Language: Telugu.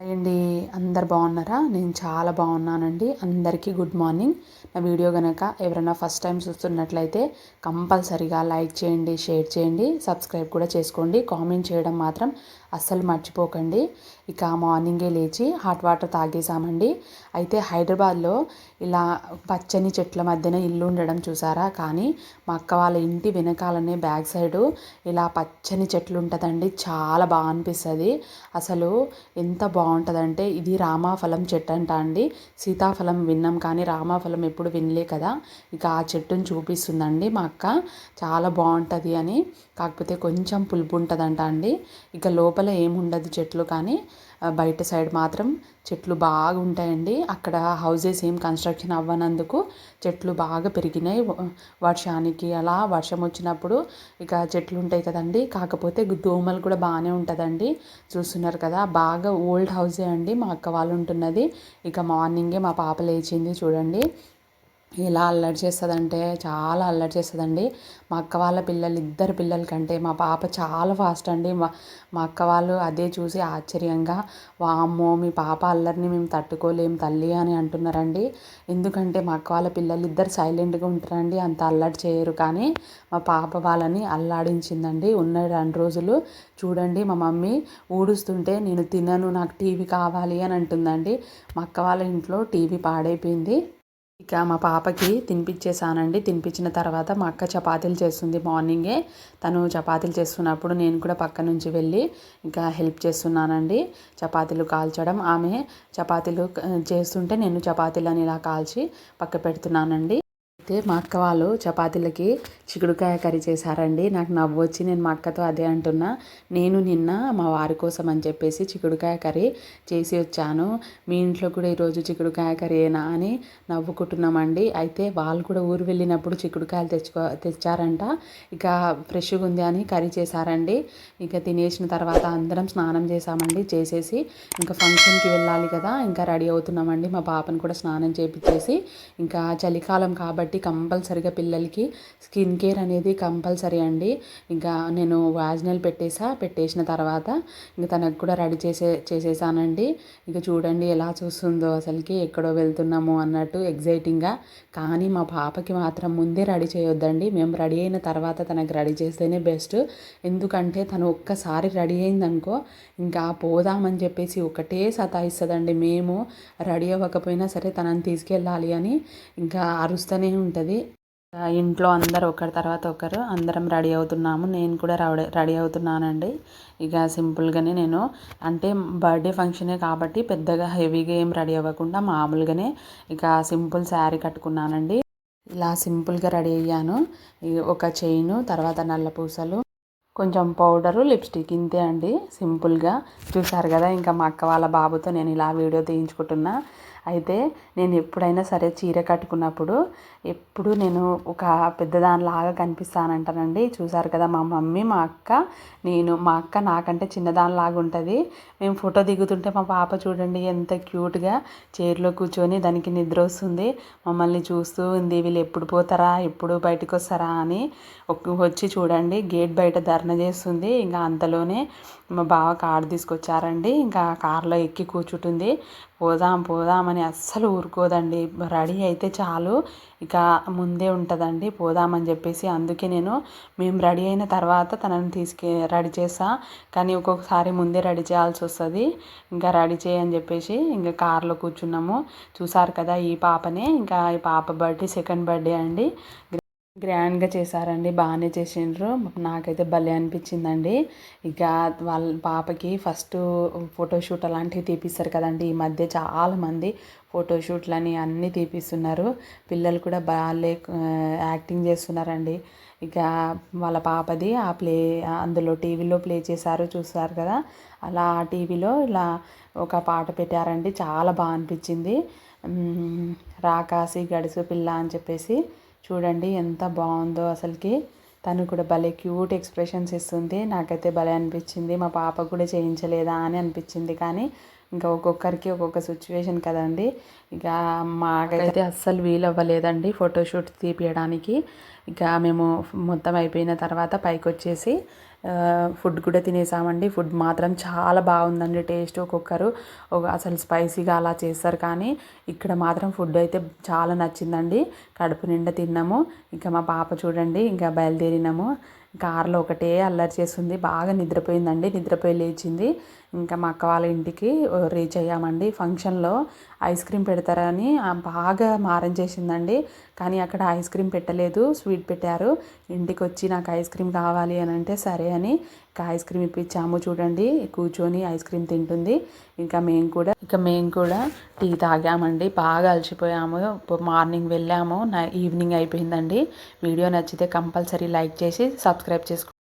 అండి. అందరు బాగున్నారా? నేను చాలా బాగున్నానండి. అందరికీ గుడ్ మార్నింగ్. నా వీడియో కనుక ఎవరైనా ఫస్ట్ టైం చూస్తున్నట్లయితే కంపల్సరిగా లైక్ చేయండి షేర్ చేయండి సబ్స్క్రైబ్ కూడా చేసుకోండి. కామెంట్ చేయడం మాత్రం అస్సలు మర్చిపోకండి. ఇక మార్నింగే లేచి హాట్ వాటర్ తాగేసామండి అయితే హైదరాబాద్లో ఇలా పచ్చని చెట్ల మధ్యన ఇల్లు ఉండడం చూసారా? కానీ మా అక్క వాళ్ళ ఇంటి వెనకాలనే బ్యాక్ సైడు ఇలా పచ్చని చెట్లు ఉంటుందండి. చాలా బాగా అనిపిస్తుంది. అసలు ఎంత బాగుంటుందంటే ఇది రామాఫలం చెట్టు అంట అండి. సీతాఫలం విన్నాం కానీ రామాఫలం ఎప్పుడు వినలే కదా. ఇక ఆ చెట్టును చూపిస్తుందండి మా అక్క. చాలా బాగుంటుంది అని. కాకపోతే కొంచెం పులుపు ఉంటుందంట అండి. ఇక లోపల ఏముండదు చెట్లు కానీ బయట సైడ్ మాత్రం చెట్లు బాగా ఉంటాయండి అక్కడ హౌజెస్ ఏం కన్స్ట్రక్షన్ అవ్వనందుకు చెట్లు బాగా పెరిగినాయి. వర్షానికి అలా వర్షం వచ్చినప్పుడు ఇక చెట్లు ఉంటాయి కదండి. కాకపోతే దోమలు కూడా బాగానే ఉంటుందండి. చూస్తున్నారు కదా బాగా ఓల్డ్ హౌజే అండి మా అక్క వాళ్ళు ఉంటున్నది. ఇక మార్నింగే మా పాప లేచింది చూడండి. ఎలా అల్లరి చేస్తుందంటే చాలా అల్లరి చేస్తుందండి. మా అక్క వాళ్ళ పిల్లలు ఇద్దరు పిల్లల కంటే మా పాప చాలా ఫాస్ట్ అండి. మా మా అక్క వాళ్ళు అదే చూసి ఆశ్చర్యంగా వామ్మో మీ పాప అల్లరిని మేము తట్టుకోలేం తల్లి అని అంటున్నారండి. ఎందుకంటే మా అక్క వాళ్ళ పిల్లలు ఇద్దరు సైలెంట్గా ఉంటారండి అంత అల్లరి చేయరు. కానీ మా పాప వాళ్ళని అల్లాడించిందండి. ఉన్న రెండు రోజులు చూడండి మా మమ్మీ ఊడుస్తుంటే నేను తినను నాకు టీవీ కావాలి అని అంటుందండి. మా అక్క వాళ్ళ ఇంట్లో టీవీ పాడైపోయింది. ఇక మా పాపకి తినిపించేసానండి తినిపించిన తర్వాత మా అక్క చపాతీలు చేస్తుంది మార్నింగే. తను చపాతీలు చేస్తున్నప్పుడు నేను కూడా పక్క నుంచి వెళ్ళి ఇంకా హెల్ప్ చేస్తున్నానండి. చపాతీలు కాల్చడం. ఆమె చపాతీలు చేస్తుంటే నేను చపాతీలను ఇలా కాల్చి పక్క పెడుతున్నానండి అయితే మా అక్క వాళ్ళు చపాతీలకి చిక్కుడుకాయ కర్రీ చేశారండి. నాకు నవ్వు వచ్చి నేను మా అక్కతో అదే అంటున్నా. నేను నిన్న మా వారి కోసం అని చెప్పేసి చిక్కుడుకాయ కర్రీ చేసి వచ్చాను. మీ ఇంట్లో కూడా ఈరోజు చిక్కుడుకాయ కర్రీనా అని నవ్వుకుంటున్నామండి. అయితే వాళ్ళు కూడా ఊరు వెళ్ళినప్పుడు చిక్కుడుకాయలు తెచ్చుకో తెచ్చారంట. ఇక ఫ్రెష్గా ఉంది అని కర్రీ చేశారండి. ఇక తినేసిన తర్వాత అందరం స్నానం చేసామండి చేసేసి ఇంకా ఫంక్షన్కి వెళ్ళాలి కదా ఇంకా రెడీ అవుతున్నామండి. మా పాపను కూడా స్నానం చేపించేసి ఇంకా చలికాలం కాబట్టి కాబట్టి కంపల్సరిగా పిల్లలకి స్కిన్ కేర్ అనేది కంపల్సరీ అండి. ఇంకా నేను వాజినల్ పెట్టేసా పెట్టేసిన తర్వాత ఇంకా తనకు కూడా రెడీ చేసే చేసేసానండి. ఇంకా చూడండి ఎలా చూస్తుందో అసలుకి ఎక్కడో వెళ్తున్నాము అన్నట్టు ఎగ్జైటింగ్గా కానీ మా పాపకి మాత్రం ముందే రెడీ చేయొద్దండి. మేము రెడీ అయిన తర్వాత తనకు రెడీ చేస్తేనే బెస్ట్. ఎందుకంటే తను ఒక్కసారి రెడీ అయిందనుకో ఇంకా పోదామని చెప్పేసి ఒకటే సతాయిస్తుందండి. మేము రెడీ అవ్వకపోయినా సరే తనని తీసుకెళ్ళాలి అని ఇంకా అరుస్తూనే ఉంటుంది. ఇంట్లో అందరు ఒకరి తర్వాత ఒకరు అందరం రెడీ అవుతున్నాము. నేను కూడా రెడీ రెడీ అవుతున్నానండి. ఇక సింపుల్గానే నేను అంటే బర్త్డే ఫంక్షనే కాబట్టి పెద్దగా హెవీగా ఏం రెడీ అవ్వకుండా మామూలుగానే ఇక సింపుల్ శారీ కట్టుకున్నానండి. ఇలా సింపుల్గా రెడీ అయ్యాను. ఒక చైను తర్వాత నల్ల పూసలు కొంచెం పౌడరు లిప్స్టిక్ ఇంతే అండి. సింపుల్గా చూసారు కదా ఇంకా మా అక్క వాళ్ళ బాబుతో నేను ఇలా వీడియో తీయించుకుంటున్నా. అయితే నేను ఎప్పుడైనా సరే చీర కట్టుకున్నప్పుడు ఎప్పుడు నేను ఒక పెద్దదానిలాగా కనిపిస్తానంటానండి. చూసారు కదా మా మమ్మీ మా అక్క నేను మా అక్క నాకంటే చిన్నదానిలాగా ఉంటుంది. మేము ఫోటో దిగుతుంటే మా పాప చూడండి ఎంత క్యూట్గా చైర్లో కూర్చొని దానికి నిద్ర వస్తుంది. మమ్మల్ని చూస్తూ ఉంది వీళ్ళు ఎప్పుడు పోతారా ఎప్పుడు బయటకు వస్తారా అని వచ్చి చూడండి. గేట్ బయట ధర్న చేస్తుంది. ఇంకా అంతలోనే మా బావ కారు తీసుకొచ్చారండి. ఇంకా కారులో ఎక్కి కూర్చుంటుంది. పోదాం పోదామని అస్సలు ఊరుకోదండి. రెడీ అయితే చాలు. ఇక ముందే ఉంటుందండి. పోదామని చెప్పేసి అందుకే నేను మేము రెడీ అయిన తర్వాత తనని తీసుకే రెడీ చేసా కానీ ఒక్కొక్కసారి ముందే రెడీ చేయాల్సి వస్తుంది. ఇంకా రెడీ చేయని చెప్పేసి ఇంకా కార్లో కూర్చున్నాము. చూసారు కదా ఈ పాపనే. ఇంకా ఈ పాప బర్త్డే సెకండ్ బర్త్డే అండి. గ్రాండ్గా చేశారండి. బాగానే చేసిండ్రు. నాకైతే భలే అనిపించిందండి. ఇక వాళ్ళ పాపకి ఫస్ట్ ఫోటోషూట్ అలాంటివి తీపిస్తారు కదండి. ఈ మధ్య చాలామంది ఫోటోషూట్లని అన్నీ తీపిస్తున్నారు. పిల్లలు కూడా బాగాలే యాక్టింగ్ చేస్తున్నారండి. ఇక వాళ్ళ పాపది ఆ ప్లే అందులో టీవీలో ప్లే చేశారు చూసారు కదా. అలా ఆ టీవీలో ఇలా ఒక పాట పెట్టారండి. చాలా బాగా అనిపించింది. రాకాసి గడుసు పిల్ల అని చెప్పేసి. చూడండి ఎంత బాగుందో అసలుకి. తను కూడా భలే క్యూట్ ఎక్స్ప్రెషన్స్ ఇస్తుంది. నాకైతే భలే అనిపించింది. మా పాప కూడా చేయించలేదా అని అనిపించింది. కానీ ఇంకా ఒక్కొక్కరికి ఒక్కొక్క సిచ్యువేషన్ కదండి. ఇక మాకైతే అస్సలు వీలు అవ్వలేదండి ఫోటోషూట్ తీపియడానికి. ఇక మేము మొత్తం అయిపోయిన తర్వాత పైకి వచ్చేసి ఫుడ్ కూడా తినేసామండి. ఫుడ్ మాత్రం చాలా బాగుందండి టేస్ట్ ఒక్కొక్కరు. ఒక అసలు స్పైసీగా అలా చేస్తారు కానీ ఇక్కడ మాత్రం ఫుడ్ అయితే చాలా నచ్చిందండి. కడుపు నిండా తిన్నాము. ఇంకా మా పాప చూడండి ఇంకా బయలుదేరినాము. కారులో ఒకటే అల్లరి చేసింది బాగా నిద్రపోయిందండి. నిద్రపోయి లేచింది. ఇంకా మా అక్క వాళ్ళ ఇంటికి రీచ్ అయ్యామండి. ఫంక్షన్లో ఐస్ క్రీమ్ పెడతారని బాగా మారం చేసిందండి. కానీ అక్కడ ఐస్ క్రీమ్ పెట్టలేదు. స్వీట్ పెట్టారు. ఇంటికి వచ్చి నాకు ఐస్ క్రీమ్ కావాలి అని అంటే సరే అని ఇంకా ఐస్ క్రీమ్ ఇప్పించాము చూడండి. కూర్చొని ఐస్ క్రీమ్ తింటుంది. ఇంకా మేము కూడా ఇంకా మేము కూడా టీ తాగామండి. బాగా అలసిపోయాము. మార్నింగ్ వెళ్ళాము. ఈవినింగ్ అయిపోయిందండి. వీడియో నచ్చితే కంపల్సరీ లైక్ చేసి సబ్స్క్రైబ్ చేసుకోండి.